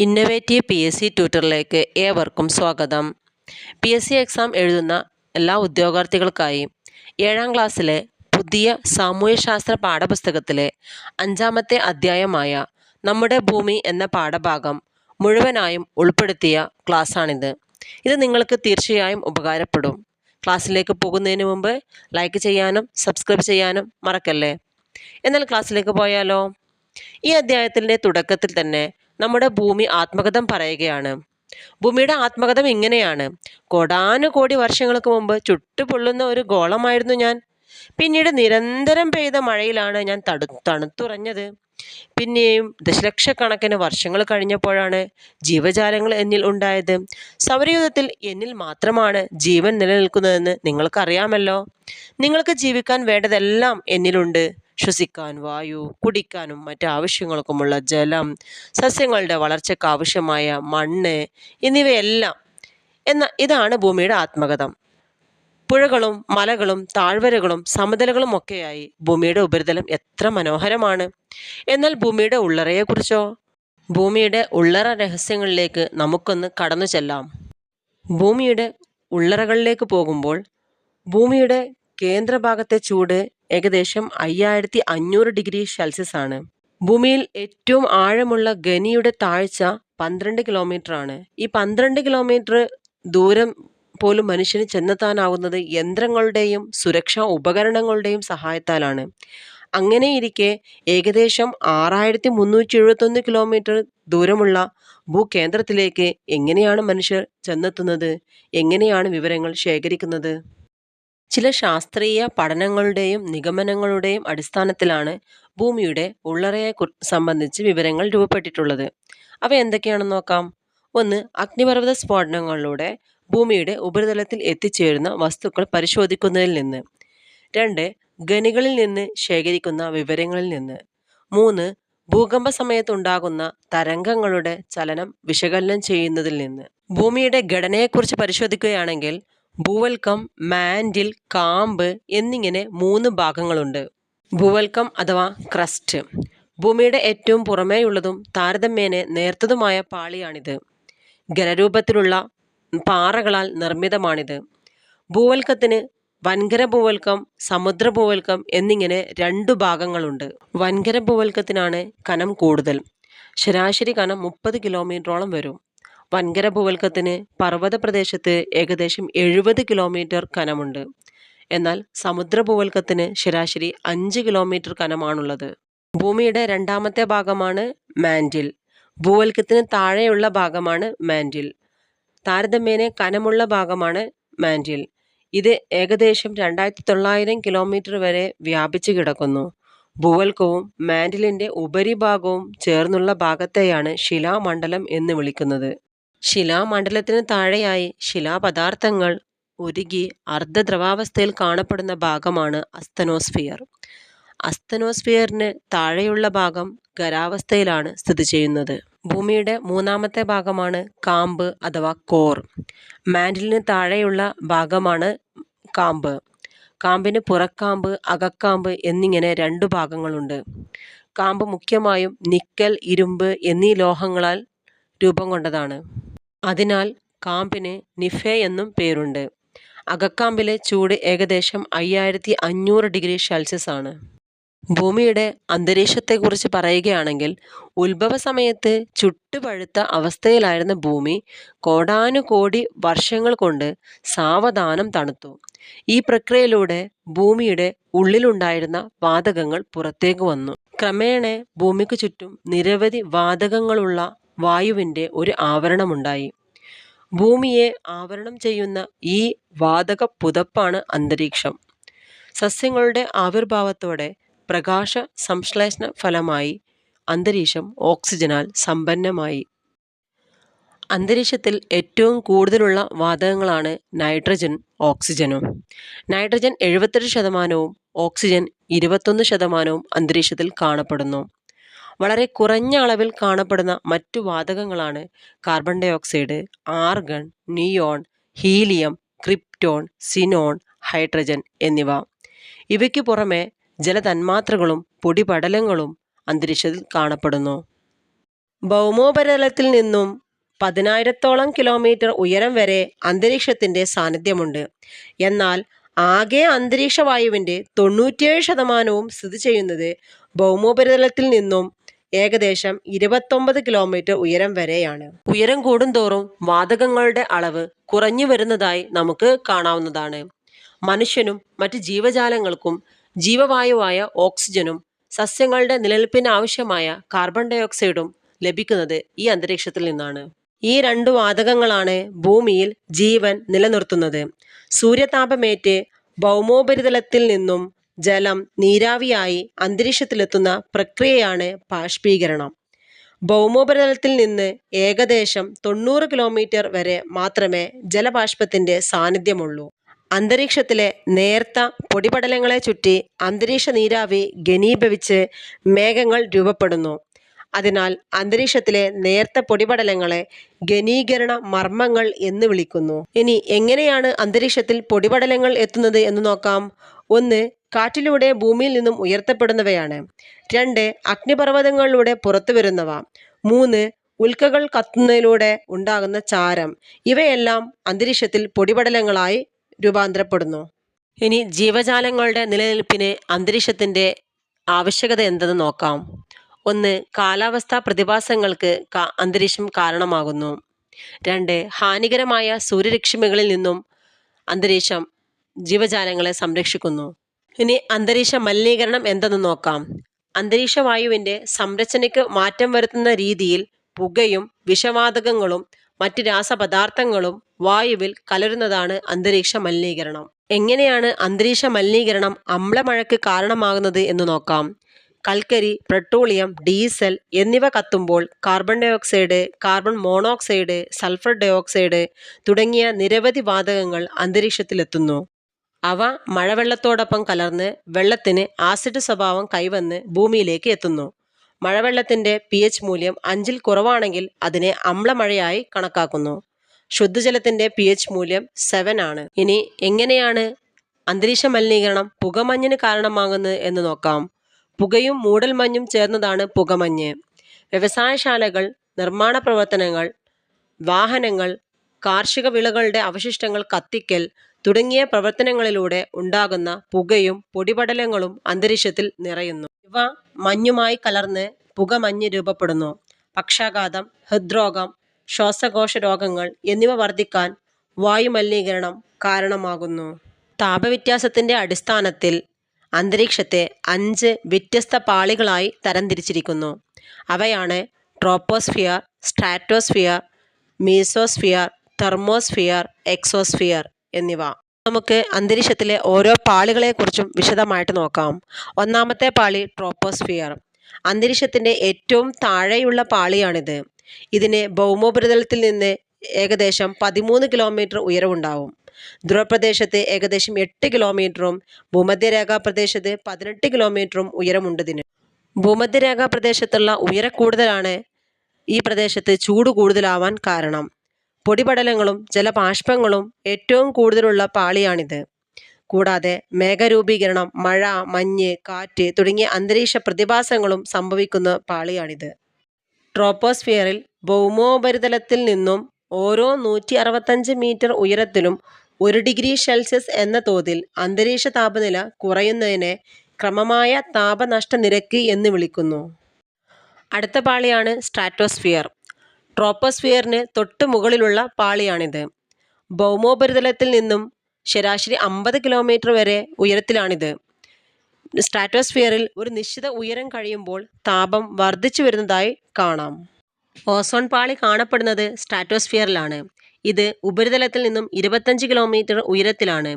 Innovative P S C ട്യൂട്ടറിലേക്ക് ഏവർക്കും സ്വാഗതം. പി എസ് സി എക്സാം എഴുതുന്ന എല്ലാ ഉദ്യോഗാർത്ഥികൾക്കായി ഏഴാം ക്ലാസ്സിലെ പുതിയ സാമൂഹ്യശാസ്ത്ര പാഠപുസ്തകത്തിലെ അഞ്ചാമത്തെ അധ്യായമായ നമ്മുടെ ഭൂമി എന്ന പാഠഭാഗം മുഴുവനായും ഉൾപ്പെടുത്തിയ ക്ലാസ്സാണിത്. ഇത് നിങ്ങൾക്ക് തീർച്ചയായും ഉപകാരപ്പെടും. ക്ലാസ്സിലേക്ക് പോകുന്നതിന് മുമ്പ് ലൈക്ക് ചെയ്യാനും സബ്സ്ക്രൈബ് ചെയ്യാനും മറക്കല്ലേ? എന്നാൽ ക്ലാസ്സിലേക്ക് പോയാലോ? ഈ അധ്യായത്തിന്റെ തുടക്കത്തിൽ തന്നെ നമ്മുടെ ഭൂമി ആത്മകഥം പറയുകയാണ്. ഭൂമിയുടെ ആത്മകഥം ഇങ്ങനെയാണ്. കോടാനുകോടി വർഷങ്ങൾക്ക് മുമ്പ് ചുട്ടുപൊള്ളുന്ന ഒരു ഗോളമായിരുന്നു ഞാൻ. പിന്നീട് നിരന്തരം പെയ്ത മഴയിലാണ് ഞാൻ തടു തണുത്തുറഞ്ഞത്. പിന്നെയും ദശലക്ഷക്കണക്കിന് വർഷങ്ങൾ കഴിഞ്ഞപ്പോഴാണ് ജീവജാലങ്ങൾ എന്നിൽ ഉണ്ടായത്. സൗരയുധത്തിൽ എന്നിൽ മാത്രമാണ് ജീവൻ നിലനിൽക്കുന്നതെന്ന് നിങ്ങൾക്കറിയാമല്ലോ. നിങ്ങൾക്ക് ജീവിക്കാൻ വേണ്ടതെല്ലാം എന്നിലുണ്ട്. ശ്വസിക്കാൻ വായു കുടിക്കാനും മറ്റ് ആവശ്യങ്ങൾക്കുമുള്ള ജലം സസ്യങ്ങളുടെ വളർച്ചയ്ക്ക് ആവശ്യമായ മണ്ണ് എന്നിവയെല്ലാം എന്ന ഇതാണ് ഭൂമിയുടെ ആത്മകഥം. പുഴകളും മലകളും താഴ്വരകളും സമതലകളും ഒക്കെയായി ഭൂമിയുടെ ഉപരിതലം എത്ര മനോഹരമാണ്. എന്നാൽ ഭൂമിയുടെ ഉള്ളറയെക്കുറിച്ചോ? ഭൂമിയുടെ ഉള്ളറ രഹസ്യങ്ങളിലേക്ക് നമുക്കൊന്ന് കടന്നു ചെല്ലാം. ഭൂമിയുടെ ഉള്ളറകളിലേക്ക് പോകുമ്പോൾ ഭൂമിയുടെ കേന്ദ്രഭാഗത്തെ ചൂട് ഏകദേശം അയ്യായിരത്തി അഞ്ഞൂറ് ഡിഗ്രി സെൽഷ്യസ് ആണ്. ഭൂമിയിൽ ഏറ്റവും ആഴമുള്ള ഗനിയുടെ താഴ്ച പന്ത്രണ്ട് കിലോമീറ്റർ ആണ്. ഈ പന്ത്രണ്ട് കിലോമീറ്റർ ദൂരം പോലും മനുഷ്യന് ചെന്നെത്താനാവുന്നത് യന്ത്രങ്ങളുടെയും സുരക്ഷാ ഉപകരണങ്ങളുടെയും സഹായത്താലാണ്. അങ്ങനെയിരിക്കെ ഏകദേശം ആറായിരത്തി മുന്നൂറ്റി എഴുപത്തൊന്ന് കിലോമീറ്റർ ദൂരമുള്ള ഭൂകേന്ദ്രത്തിലേക്ക് എങ്ങനെയാണ് മനുഷ്യർ ചെന്നെത്തുന്നത്? എങ്ങനെയാണ് വിവരങ്ങൾ ശേഖരിക്കുന്നത്? ചില ശാസ്ത്രീയ പഠനങ്ങളുടെയും നിഗമനങ്ങളുടെയും അടിസ്ഥാനത്തിലാണ് ഭൂമിയുടെ ഉള്ളറയെ സംബന്ധിച്ച് വിവരങ്ങൾ രൂപപ്പെട്ടിട്ടുള്ളത്. അവ എന്തൊക്കെയാണെന്ന് നോക്കാം. ഒന്ന് അഗ്നിപർവത സ്ഫോടനങ്ങളിലൂടെ ഭൂമിയുടെ ഉപരിതലത്തിൽ എത്തിച്ചേരുന്ന വസ്തുക്കൾ പരിശോധിക്കുന്നതിൽ നിന്ന്. രണ്ട് ഖനികളിൽ നിന്ന് ശേഖരിക്കുന്ന വിവരങ്ങളിൽ നിന്ന്. മൂന്ന് ഭൂകമ്പ സമയത്തുണ്ടാകുന്ന തരംഗങ്ങളുടെ ചലനം വിശകലനം ചെയ്യുന്നതിൽ നിന്ന്. ഭൂമിയുടെ ഘടനയെക്കുറിച്ച് പരിശോധിക്കുകയാണെങ്കിൽ ഭൂവൽക്കം മാൻഡിൽ കാമ്പ് എന്നിങ്ങനെ മൂന്ന് ഭാഗങ്ങളുണ്ട്. ഭൂവൽക്കം അഥവാ ക്രസ്റ്റ്. ഭൂമിയുടെ ഏറ്റവും പുറമേയുള്ളതും താരതമ്യേന നേർത്തതുമായ പാളിയാണിത്. ഖരരൂപത്തിലുള്ള പാറകളാൽ നിർമ്മിതമാണിത്. ഭൂവൽക്കത്തിന് വൻകര ഭൂവൽക്കം സമുദ്ര ഭൂവൽക്കം എന്നിങ്ങനെ രണ്ടു ഭാഗങ്ങളുണ്ട്. വൻകര ഭൂവൽക്കത്തിനാണ് കനം കൂടുതൽ. ശരാശരി കനം മുപ്പത് കിലോമീറ്ററോളം വരും. വൻകര ഭൂവൽക്കത്തിന് പർവത പ്രദേശത്ത് ഏകദേശം എഴുപത് കിലോമീറ്റർ കനമുണ്ട്. എന്നാൽ സമുദ്ര ഭൂവൽക്കത്തിന് ശരാശരി അഞ്ച് കിലോമീറ്റർ കനമാണുള്ളത്. ഭൂമിയുടെ രണ്ടാമത്തെ ഭാഗമാണ് മാൻഡിൽ. ഭൂവൽക്കത്തിന് താഴെയുള്ള ഭാഗമാണ് മാൻഡിൽ. താരതമ്യേന കനമുള്ള ഭാഗമാണ് മാൻഡിൽ. ഇത് ഏകദേശം രണ്ടായിരത്തി തൊള്ളായിരം കിലോമീറ്റർ വരെ വ്യാപിച്ചു കിടക്കുന്നു. ഭൂവൽക്കവും മാൻഡിലിന്റെ ഉപരിഭാഗവും ചേർന്നുള്ള ഭാഗത്തെയാണ് ശിലാമണ്ഡലം എന്ന് വിളിക്കുന്നത്. ശിലാമണ്ഡലത്തിന് താഴെയായി ശിലാപദാർത്ഥങ്ങൾ ഉരുകി അർദ്ധദ്രവാവസ്ഥയിൽ കാണപ്പെടുന്ന ഭാഗമാണ് അസ്തനോസ്ഫിയർ. അസ്തനോസ്ഫിയറിന് താഴെയുള്ള ഭാഗം ഖരാവസ്ഥയിലാണ് സ്ഥിതി ചെയ്യുന്നത്. ഭൂമിയുടെ മൂന്നാമത്തെ ഭാഗമാണ് കാമ്പ് അഥവാ കോർ. മാൻഡിലിന് താഴെയുള്ള ഭാഗമാണ് കാമ്പ്. കാമ്പിന് പുറക്കാമ്പ് അകക്കാമ്പ് എന്നിങ്ങനെ രണ്ട് ഭാഗങ്ങളുണ്ട്. കാമ്പ് മുഖ്യമായും നിക്കൽ ഇരുമ്പ് എന്നീ ലോഹങ്ങളാൽ രൂപം കൊണ്ടതാണ്. അതിനാൽ കാമ്പിന് നിഫെ എന്നും പേരുണ്ട്. അകക്കാമ്പിലെ ചൂട് ഏകദേശം അയ്യായിരത്തി അഞ്ഞൂറ് ഡിഗ്രി സെൽഷ്യസ് ആണ്. ഭൂമിയുടെ അന്തരീക്ഷത്തെക്കുറിച്ച് പറയുകയാണെങ്കിൽ ഉത്ഭവ സമയത്ത് ചുട്ടുപഴുത്ത അവസ്ഥയിലായിരുന്ന ഭൂമി കോടാനുകോടി വർഷങ്ങൾ കൊണ്ട് സാവധാനം തണുത്തു. ഈ പ്രക്രിയയിലൂടെ ഭൂമിയുടെ ഉള്ളിലുണ്ടായിരുന്ന വാതകങ്ങൾ പുറത്തേക്ക് വന്നു. ക്രമേണ ഭൂമിക്ക് ചുറ്റും നിരവധി വാതകങ്ങളുള്ള വായുവിന്റെ ഒരു ആവരണമുണ്ടായി. ഭൂമിയെ ആവരണം ചെയ്യുന്ന ഈ വാതക പുതപ്പാണ് അന്തരീക്ഷം. സസ്യങ്ങളുടെ ആവിർഭാവത്തോടെ പ്രകാശ സംശ്ലേഷണ ഫലമായി അന്തരീക്ഷം ഓക്സിജനാൽ സമ്പന്നമായി. അന്തരീക്ഷത്തിൽ ഏറ്റവും കൂടുതലുള്ള വാതകങ്ങളാണ് നൈട്രജൻ ഓക്സിജനും. നൈട്രജൻ എഴുപത്തെട്ട് ശതമാനവും ഓക്സിജൻ ഇരുപത്തൊന്ന് ശതമാനവും അന്തരീക്ഷത്തിൽ കാണപ്പെടുന്നു. വളരെ കുറഞ്ഞ അളവിൽ കാണപ്പെടുന്ന മറ്റു വാതകങ്ങളാണ് carbon dioxide argon neon helium krypton xenon hydrogen എന്നിവ. ഇവയ്ക്ക് പുറമെ ജലതന്മാത്രകളും പൊടിപടലങ്ങളും അന്തരീക്ഷത്തിൽ കാണപ്പെടുന്നു. ഭൗമോപരിതലത്തിൽ നിന്നും പതിനായിരത്തോളം കിലോമീറ്റർ ഉയരം വരെ അന്തരീക്ഷത്തിന്റെ സാന്നിധ്യമുണ്ട്. എന്നാൽ ആകെ അന്തരീക്ഷ വായുവിന്റെ തൊണ്ണൂറ്റിയേഴ് ശതമാനവും സ്ഥിതി ചെയ്യുന്നത് ഭൗമോപരിതലത്തിൽ നിന്നും ഏകദേശം ഇരുപത്തൊമ്പത് കിലോമീറ്റർ ഉയരം വരെയാണ്. ഉയരം കൂടുന്തോറും വാതകങ്ങളുടെ അളവ് കുറഞ്ഞു വരുന്നതായി നമുക്ക് കാണാവുന്നതാണ്. മനുഷ്യനും മറ്റ് ജീവജാലങ്ങൾക്കും ജീവവായുവായ ഓക്സിജനും സസ്യങ്ങളുടെ നിലനിൽപ്പിന് ആവശ്യമായ കാർബൺ ഡയോക്സൈഡും ലഭിക്കുന്നത് ഈ അന്തരീക്ഷത്തിൽ നിന്നാണ്. ഈ രണ്ട് വാതകങ്ങളാണ് ഭൂമിയിൽ ജീവൻ നിലനിർത്തുന്നത്. സൂര്യതാപമേറ്റ് ഭൗമോപരിതലത്തിൽ നിന്നും ജലം നീരാവിയായി അന്തരീക്ഷത്തിലെത്തുന്ന പ്രക്രിയയാണ് ബാഷ്പീകരണം. ഭൗമോപരിതലത്തിൽ നിന്ന് ഏകദേശം തൊണ്ണൂറ് കിലോമീറ്റർ വരെ മാത്രമേ ജലബാഷ്പത്തിന്റെ സാന്നിധ്യമുള്ളൂ. അന്തരീക്ഷത്തിലെ നേർത്ത പൊടിപടലങ്ങളെ ചുറ്റി അന്തരീക്ഷ നീരാവി ഘനീഭവിച്ച് മേഘങ്ങൾ രൂപപ്പെടുന്നു. അതിനാൽ അന്തരീക്ഷത്തിലെ നേർത്ത പൊടിപടലങ്ങളെ ഘനീകരണ മർമ്മങ്ങൾ എന്ന് വിളിക്കുന്നു. ഇനി എങ്ങനെയാണ് അന്തരീക്ഷത്തിൽ പൊടിപടലങ്ങൾ എത്തുന്നത് എന്ന് നോക്കാം. ഒന്ന് കാറ്റിലൂടെ ഭൂമിയിൽ നിന്നും ഉയർത്തപ്പെടുന്നവയാണ്. രണ്ട് അഗ്നിപർവതങ്ങളിലൂടെ പുറത്തു വരുന്നവ മൂന്ന് ഉൽക്കകൾ കത്തുന്നതിലൂടെ ഉണ്ടാകുന്ന ചാരം. ഇവയെല്ലാം അന്തരീക്ഷത്തിൽ പൊടിപടലങ്ങളായി രൂപാന്തരപ്പെടുന്നു. ഇനി ജീവജാലങ്ങളുടെ നിലനിൽപ്പിന് അന്തരീക്ഷത്തിന്റെ ആവശ്യകത എന്തെന്ന് നോക്കാം. ഒന്ന് കാലാവസ്ഥാ പ്രതിഭാസങ്ങൾക്ക് അന്തരീക്ഷം കാരണമാകുന്നു. രണ്ട് ഹാനികരമായ സൂര്യരശ്മികളിൽ നിന്നും അന്തരീക്ഷം ജീവജാലങ്ങളെ സംരക്ഷിക്കുന്നു. ഇനി അന്തരീക്ഷ മലിനീകരണം എന്തെന്ന് നോക്കാം. അന്തരീക്ഷ വായുവിന്റെ സംരചനയ്ക്ക് മാറ്റം വരുത്തുന്ന രീതിയിൽ പുകയും വിഷവാതകങ്ങളും മറ്റ് രാസപദാർത്ഥങ്ങളും വായുവിൽ കലരുന്നതാണ് അന്തരീക്ഷ മലിനീകരണം. എങ്ങനെയാണ് അന്തരീക്ഷ മലിനീകരണം അമ്ലമഴയ്ക്ക് കാരണമാകുന്നത് എന്ന് നോക്കാം. കൽക്കരി പെട്രോളിയം ഡീസൽ എന്നിവ കത്തുമ്പോൾ carbon dioxide carbon monoxide sulphur dioxide തുടങ്ങിയ നിരവധി വാതകങ്ങൾ അന്തരീക്ഷത്തിലെത്തുന്നു. അവ മഴവെള്ളത്തോടൊപ്പം കലർന്ന് വെള്ളത്തിന് ആസിഡ് സ്വഭാവം കൈവന്ന് ഭൂമിയിലേക്ക് എത്തുന്നു. മഴവെള്ളത്തിന്റെ പി എച്ച് മൂല്യം അഞ്ചിൽ കുറവാണെങ്കിൽ അതിനെ അമ്ലമഴയായി കണക്കാക്കുന്നു. ശുദ്ധജലത്തിന്റെ പി എച്ച് മൂല്യം സെവൻ ആണ്. ഇനി എങ്ങനെയാണ് അന്തരീക്ഷ മലിനീകരണം പുകമഞ്ഞിന് കാരണമാകുന്നത് എന്ന് നോക്കാം. പുകയും മൂടൽമഞ്ഞും ചേർന്നതാണ് പുകമഞ്ഞ്. വ്യവസായശാലകൾ നിർമ്മാണ പ്രവർത്തനങ്ങൾ വാഹനങ്ങൾ കാർഷിക വിളകളുടെ അവശിഷ്ടങ്ങൾ കത്തിക്കൽ തുടങ്ങിയ പ്രവർത്തനങ്ങളിലൂടെ ഉണ്ടാകുന്ന പുകയും പൊടിപടലങ്ങളും അന്തരീക്ഷത്തിൽ നിറയുന്നു. ഇവ മഞ്ഞുമായി കലർന്ന് പുകമഞ്ഞ് രൂപപ്പെടുന്നു. പക്ഷാഘാതം ഹൃദ്രോഗം ശ്വാസകോശ രോഗങ്ങൾ എന്നിവ വർദ്ധിക്കാൻ വായുമലിനീകരണം കാരണമാകുന്നു. താപവ്യത്യാസത്തിന്റെ അടിസ്ഥാനത്തിൽ അന്തരീക്ഷത്തെ അഞ്ച് വ്യത്യസ്ത പാളികളായി തരംതിരിച്ചിരിക്കുന്നു. അവയാണ് troposphere stratosphere mesosphere thermosphere exosphere. എന്നിവ. നമുക്ക് അന്തരീക്ഷത്തിലെ ഓരോ പാളികളെക്കുറിച്ചും വിശദമായിട്ട് നോക്കാം. ഒന്നാമത്തെ പാളി ട്രോപ്പോസ്ഫിയർ. അന്തരീക്ഷത്തിന്റെ ഏറ്റവും താഴെയുള്ള പാളിയാണിത്. ഇതിന് ഭൗമോപരിതലത്തിൽ നിന്ന് ഏകദേശം പതിമൂന്ന് കിലോമീറ്റർ ഉയരമുണ്ടാവും. ധ്രുവപ്രദേശത്ത് ഏകദേശം എട്ട് കിലോമീറ്ററും ഭൂമധ്യരേഖാ പ്രദേശത്ത് പതിനെട്ട് കിലോമീറ്ററും ഉയരമുണ്ടതിന് ഭൂമധ്യരേഖാ പ്രദേശത്തുള്ള ഉയരക്കൂടുതലാണ് ഈ പ്രദേശത്ത് ചൂട് കൂടുതലാവാൻ കാരണം. പൊടിപടലങ്ങളും ജലബാഷ്പങ്ങളും ഏറ്റവും കൂടുതലുള്ള പാളിയാണിത്. കൂടാതെ മേഘരൂപീകരണം മഴ മഞ്ഞ് കാറ്റ് തുടങ്ങിയ അന്തരീക്ഷ പ്രതിഭാസങ്ങളും സംഭവിക്കുന്ന പാളിയാണിത്. ട്രോപ്പോസ്ഫിയറിൽ ഭൗമോപരിതലത്തിൽ നിന്നും ഓരോ നൂറ്റി അറുപത്തഞ്ച് മീറ്റർ ഉയരത്തിലും ഒരു ഡിഗ്രി സെൽഷ്യസ് എന്ന തോതിൽ അന്തരീക്ഷ താപനില കുറയുന്നതിനെ ക്രമമായ താപനഷ്ട നിരക്ക് എന്ന് വിളിക്കുന്നു. അടുത്ത പാളിയാണ് സ്ട്രാറ്റോസ്ഫിയർ. ട്രോപ്പോസ്ഫിയറിന് തൊട്ട് മുകളിലുള്ള പാളിയാണിത്. ഭൗമോപരിതലത്തിൽ നിന്നും ശരാശരി അമ്പത് കിലോമീറ്റർ വരെ ഉയരത്തിലാണിത്. സ്ട്രാറ്റോസ്ഫിയറിൽ ഒരു നിശ്ചിത ഉയരം കഴിയുമ്പോൾ താപം വർദ്ധിച്ചു വരുന്നതായി കാണാം. ഓസോൺ പാളി കാണപ്പെടുന്നത് സ്ട്രാറ്റോസ്ഫിയറിലാണ്. ഇത് ഉപരിതലത്തിൽ നിന്നും ഇരുപത്തഞ്ച് കിലോമീറ്റർ ഉയരത്തിലാണ്.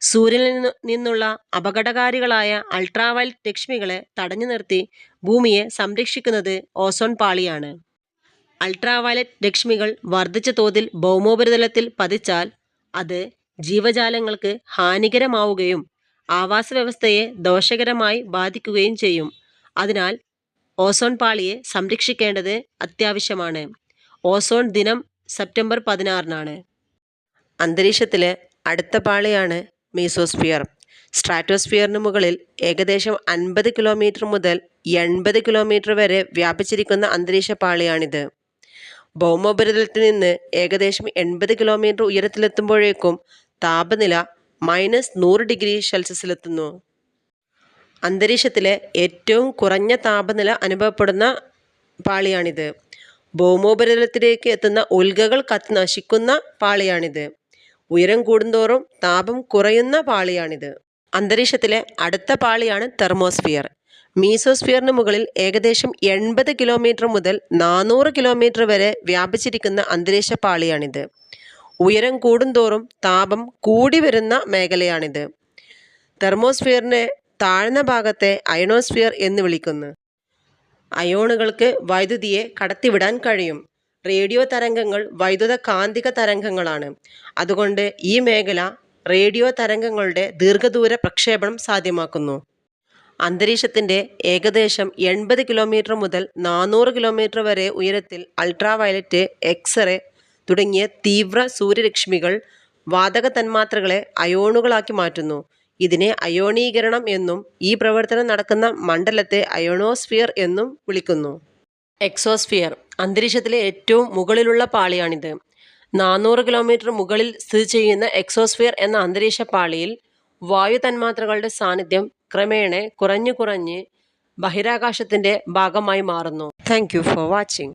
സൂര്യനിൽ നിന്നുള്ള അപകടകാരികളായ അൾട്രാവയലറ്റ് രശ്മികളെ തടഞ്ഞു നിർത്തി ഭൂമിയെ സംരക്ഷിക്കുന്നത് ഓസോൺ പാളിയാണ്. അൾട്രാവയലറ്റ് രശ്മികൾ വർദ്ധിച്ച തോതിൽ ഭൗമോപരിതലത്തിൽ പതിച്ചാൽ അത് ജീവജാലങ്ങൾക്ക് ഹാനികരമാവുകയും ആവാസ വ്യവസ്ഥയെ ദോഷകരമായി ബാധിക്കുകയും ചെയ്യും. അതിനാൽ ഓസോൺ പാളിയെ സംരക്ഷിക്കേണ്ടത് അത്യാവശ്യമാണ്. ഓസോൺ ദിനം സെപ്റ്റംബർ പതിനാറിനാണ്. അന്തരീക്ഷത്തിലെ അടുത്ത പാളിയാണ് മീസോസ്ഫിയർ. സ്ട്രാറ്റോസ്ഫിയറിന് മുകളിൽ ഏകദേശം അൻപത് കിലോമീറ്റർ മുതൽ എൺപത് കിലോമീറ്റർ വരെ വ്യാപിച്ചിരിക്കുന്ന അന്തരീക്ഷ പാളിയാണിത്. ഭൗമോപരിതലത്തിൽ നിന്ന് ഏകദേശം എൺപത് കിലോമീറ്റർ ഉയരത്തിലെത്തുമ്പോഴേക്കും താപനില മൈനസ് നൂറ് ഡിഗ്രി സെൽഷ്യസിലെത്തുന്നു. അന്തരീക്ഷത്തിലെ ഏറ്റവും കുറഞ്ഞ താപനില അനുഭവപ്പെടുന്ന പാളിയാണിത്. ഭൗമോപരിതലത്തിലേക്ക് എത്തുന്ന ഉൽഗകൾ കത്തി നശിക്കുന്ന പാളിയാണിത്. ഉയരം കൂടുന്തോറും താപം കുറയുന്ന പാളിയാണിത്. അന്തരീക്ഷത്തിലെ അടുത്ത പാളിയാണ് തെർമോസ്ഫിയർ. മീസോസ്ഫിയറിന് മുകളിൽ ഏകദേശം എൺപത് കിലോമീറ്റർ മുതൽ നാനൂറ് കിലോമീറ്റർ വരെ വ്യാപിച്ചിരിക്കുന്ന അന്തരീക്ഷ പാളിയാണിത്. ഉയരം കൂടുന്തോറും താപം കൂടി വരുന്ന മേഖലയാണിത്. തെർമോസ്ഫിയറിനെ താഴ്ന്ന ഭാഗത്തെ അയണോസ്ഫിയർ എന്ന് വിളിക്കുന്നു. അയോണുകൾക്ക് വൈദ്യുതിയെ കടത്തിവിടാൻ കഴിയും. റേഡിയോ തരംഗങ്ങൾ വൈദ്യുത കാന്തിക തരംഗങ്ങളാണ്. അതുകൊണ്ട് ഈ മേഖല റേഡിയോ തരംഗങ്ങളുടെ ദീർഘദൂര പ്രക്ഷേപണം സാധ്യമാക്കുന്നു. അന്തരീക്ഷത്തിന്റെ ഏകദേശം എൺപത് കിലോമീറ്റർ മുതൽ നാനൂറ് കിലോമീറ്റർ വരെ ഉയരത്തിൽ അൾട്രാവയലറ്റ് എക്സ്റേ തുടങ്ങിയ തീവ്ര സൂര്യരശ്മികൾ വാതക തന്മാത്രകളെ അയോണുകളാക്കി മാറ്റുന്നു. ഇതിനെ അയോണീകരണം എന്നും ഈ പ്രവർത്തനം നടക്കുന്ന മണ്ഡലത്തെ അയോണോസ്ഫിയർ എന്നും വിളിക്കുന്നു. എക്സോസ്ഫിയർ അന്തരീക്ഷത്തിലെ ഏറ്റവും മുകളിലുള്ള പാളിയാണിത്. നാനൂറ് കിലോമീറ്റർ മുകളിൽ സ്ഥിതി ചെയ്യുന്ന എക്സോസ്ഫിയർ എന്ന അന്തരീക്ഷ പാളിയിൽ വായു തന്മാത്രകളുടെ സാന്നിധ്യം ക്രമേണ കുറഞ്ഞു കുറഞ്ഞ് ബഹിരാകാശത്തിന്റെ ഭാഗമായി മാറുന്നു. Thank for watching